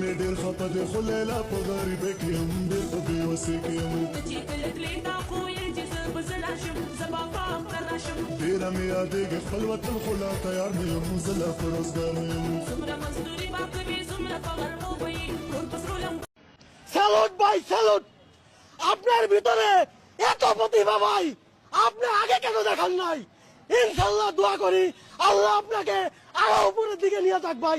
ميدي الخطا دي خليلة بغريبك يم بقضي وسيك يم جيت البليد اخويا جسم بزلاشم زباقا قراشم دينا ميادي خلوة الخلا طيار ميم زلا فروز قاميم زمرة مصدوري باقبي زمرة فغر موبي بسرولم salute ভাই salute আপনার ভিতরে এত প্রতিভা ভাই আপনি আগে কেন দেখান নাই ইনশাল্লাহ দোয়া করি আল্লাহ আপনাকে আরো উপরের দিকে নিয়ে যাক ভাই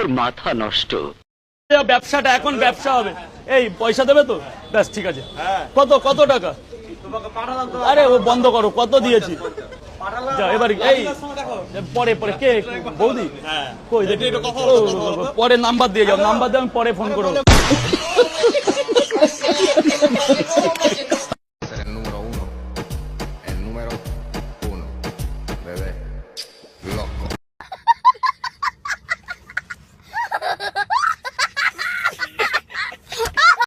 তোর মাথা নষ্ট। ব্যবসাটা এখন ব্যবসা হবে। এই পয়সা দেবে তো? ব্যাস ঠিক আছে। কত কত টাকা? আরে ও বন্ধ করো কত দিয়েছি? এবার এই পরে কে পরে নাম্বার দিয়ে যাও নাম্বার দিয়ে আমি পরে ফোন করো numero.